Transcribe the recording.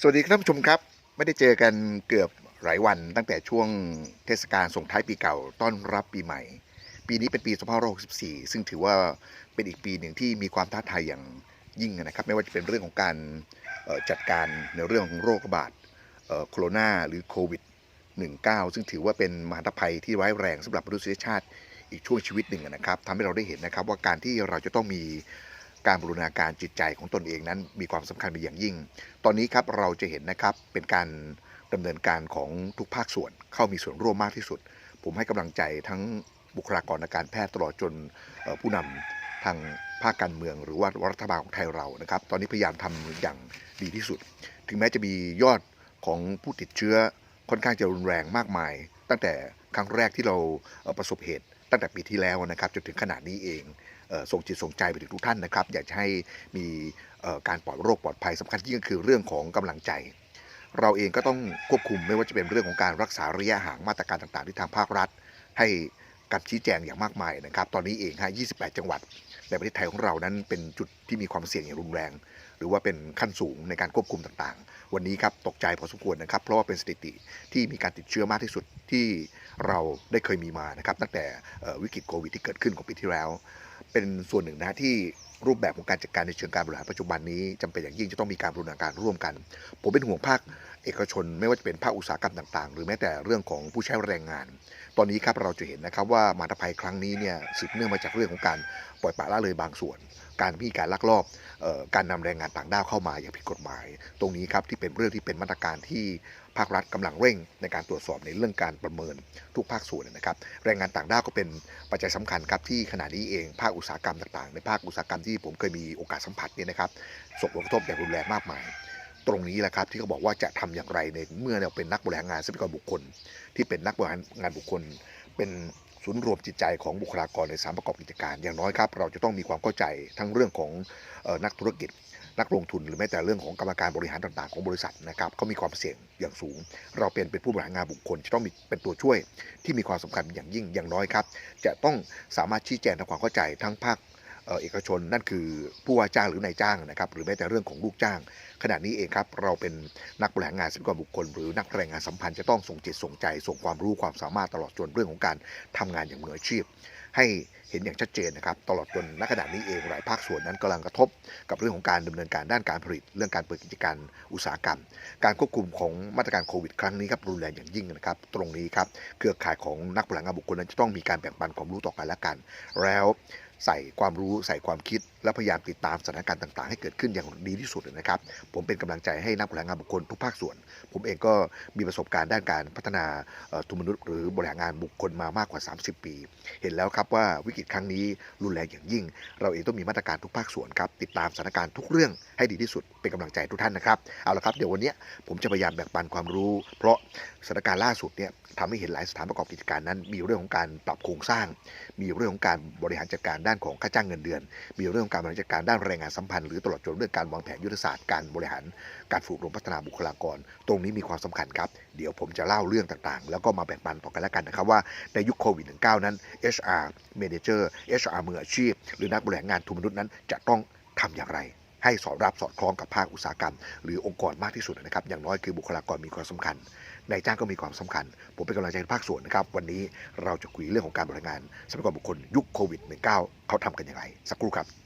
สวัสดีครับท่านผู้ชมครับ ไม่ได้เจอกันเกือบหลายวันตั้งแต่ช่วงเทศกาลส่งท้ายปีเก่าต้อนรับปีใหม่ ปีนี้เป็นปี 2564 ซึ่งถือว่าเป็นอีกปีหนึ่งที่มีความท้าทายอย่างยิ่งนะครับ ไม่ว่าจะเป็นเรื่องของการจัดการในเรื่องของโรคระบาดโคโรนาหรือโควิด 19 ซึ่งถือว่าเป็นมหันตภัยที่ร้ายแรงสำหรับมนุษยชาติอีกช่วงชีวิตหนึ่งนะครับทำให้เราได้เห็นนะครับว่าการที่เราจะต้องมี การบูรณาการจิตใจของตนเองนั้น มีความสำคัญเป็นอย่างยิ่ง ตอนนี้ครับเราจะเห็นนะครับเป็นการดำเนินการของทุกภาคส่วนเข้ามีส่วนร่วมมากที่สุด ผมให้กำลังใจทั้งบุคลากรทางการแพทย์ตลอดจนผู้นำทางภาคการเมืองหรือว่ารัฐบาลของไทยเรานะครับ ตอนนี้พยายามทำอย่างดีที่สุด ถึงแม้จะมียอดของผู้ติดเชื้อค่อนข้างจะรุนแรงมากมาย ตั้งแต่ครั้งแรกที่เราประสบเหตุ ตั้งแต่ปีที่แล้วนะครับจนถึงขนาดนี้เองส่งจิตส่งใจไปถึงทุกท่านนะครับ อยากจะให้มีการปลอดโรคปลอดภัยสำคัญยิ่งก็คือเรื่องของกำลังใจ เราเองก็ต้องควบคุมไม่ว่าจะเป็นเรื่องของการรักษาระยะห่างมาตรการต่างๆ ที่ทางภาครัฐ ให้การชี้แจงอย่างมากมายนะครับ ตอนนี้เองฮะ28 จังหวัดในประเทศไทยของเรานั้นเป็นจุดที่มีความเสี่ยงอย่างรุนแรง รือว่าเป็นขั้นสูงในการควบคุมต่างๆ วันนี้ครับตกใจพอสมควรนะครับ เพราะว่าเป็นสถิติที่มีการติดเชื้อมากที่สุดที่เราได้เคยมีมานะครับ ตั้งแต่วิกฤตโควิดที่เกิดขึ้นของปีที่แล้ว เป็นส่วนหนึ่งนะที่รูปแบบของการจัดการในเชิงการบริหารปัจจุบันนี้จำเป็นอย่างยิ่งจะต้องมีการบูรณาการร่วมกัน ผมเป็นห่วงภาค เอกชน ไม่ว่าจะเป็นภาคอุตสาหกรรมต่าง ๆ หรือแม้แต่เรื่องของผู้ใช้แรงงาน ตอนนี้ครับเราจะเห็นนะครับว่ามหันตภัยครั้งนี้เนี่ยสืบเนื่องมาจากเรื่องของการปล่อยปละละเลยบางส่วน การมีการลักลอบออการนำแรงงานต่างด้าวเข้ามาอย่างผิดกฎหมาย ตรงนี้ครับที่เป็นเรื่องที่เป็นมาตรการที่ภาครัฐกำลังเร่งในการตรวจสอบในเรื่องการประเมินทุกภาคส่วนนะครับ แรงงานต่างด้าวก็เป็นปัจจัยสำคัญครับที่ขณะนี้เองภาคอุตสาหกรรมต่างๆ ในภาคอุตสาหกรรมที่ผมเคยมีโอกาสสัมผัสเนี่ยนะครับส่งผลกระทบอย่างรุนแรงมากมาย ตรงนี้แหละครับที่เขาบอกว่าจะทำอย่างไรในเมื่อเราเป็นนักบริหารงานทรัพยากรบุคคล ที่เป็นนักบริหารงานบุคคล เป็นศูนย์รวมจิตใจของบุคลากรในสารประกอบกิจการ อย่างน้อยครับ เราจะต้องมีความเข้าใจทั้งเรื่องของออนักธุรกิจ นักลงทุนหรือแม้แต่เรื่องของกรรมการบริหารต่างๆของบริษัทนะครับเขามีความเสี่ยงอย่างสูง เราเป็นเป็นผู้บริหารงานบุคคล จะต้องมีเป็นตัวช่วยที่มีความสำคัญอย่างยิ่งอย่างน้อยครับ จะต้องสามารถชี้แจงทำความเข้าใจทั้งภาค เอกชน นั่นคือผู้ว่าจ้างหรือนายจ้างนะครับหรือแม้แต่เรื่องของลูกจ้าง ขณะนี้เองครับเราเป็นนักบริหารงานทรัพยากรบุคคล หรือนักแรงงานสัมพันธ์จะต้องส่งจิตส่งใจ ส่งความรู้ความสามารถตลอดจนเรื่องของการทำงานอย่างมืออาชีพ ให้เห็นอย่างชัดเจนนะครับตลอดจนณขณะนี้เองหลายภาคส่วนนั้นกำลังกระทบ กับเรื่องของการดำเนินการด้านการผลิต เรื่องการเปิดกิจการอุตสาหกรรม การควบคุมของมาตรการโควิดครั้งนี้ครับรุนแรงอย่างยิ่งนะครับ ตรงนี้ครับเครือข่ายของนักบริหารงานบุคคลนั้นจะต้องมีการแบ่งปันความรู้ต่อกันและกัน แล้วใส่ความรู้ใส่ความคิด และพยายามติดตามสถานการณ์ต่าง ๆ ให้เกิดขึ้นอย่างดีที่สุดนะครับ ผมเป็นกำลังใจให้นักบริหารงานบุคคลทุกภาคส่วน ผมเองก็มีประสบการณ์ด้านการพัฒนาทุนมนุษย์ หรือบริหารงานบุคคลมามากกว่า 30 ปี เห็นแล้วครับว่าวิกฤตครั้งนี้รุนแรงอย่างยิ่ง เราเองต้องมีมาตรการทุกภาคส่วนครับติดตามสถานการณ์ทุกเรื่องให้ดีที่สุดเป็นกำลังใจทุกท่านนะครับเอาละครับเดี๋ยววันนี้ผมจะพยายามแบ่งปันความรู้ เพราะสถานการณ์ล่าสุดเนี่ยทำให้เห็นหลายสถานประกอบกิจการนั้น มีเรื่องของการปรับโครงสร้าง มีเรื่องของการบริหารจัดการด้านของค่าจ้างเงินเดือน มีเรื่องของการบริหารจัดการด้านแรงงานสัมพันธ์หรือตลอดจนเรื่องการวางแผนยุทธศาสตร์การบริหารการฝึกอบรมพัฒนาบุคลากร ตรงนี้มีความสำคัญครับ เดี๋ยวผมจะเล่าเรื่องต่างๆ แล้วก็มาแบ่งปันต่อกันแล้วกันนะครับว่าในยุคโควิด -19 นั้น HR Manager HR มืออาชีพ หรือนักบริหารงานทุนมนุษย์นั้น จะต้องทำอย่างไรให้สอดรับสอดคล้องกับภาคอุตสาหกรรม หรือองค์กรมากที่สุดนะครับ อย่างน้อยคือบุคลากรมีความสำคัญนายจ้างก็มีความสำคัญ ผมเป็นกำลังใจให้ภาคส่วนนะครับ วันนี้เราจะคุยเรื่องของการบริหารงานทรัพยากรบุคคลยุคโควิด -19 เขาทำกันอย่างไร สักครู่ครับ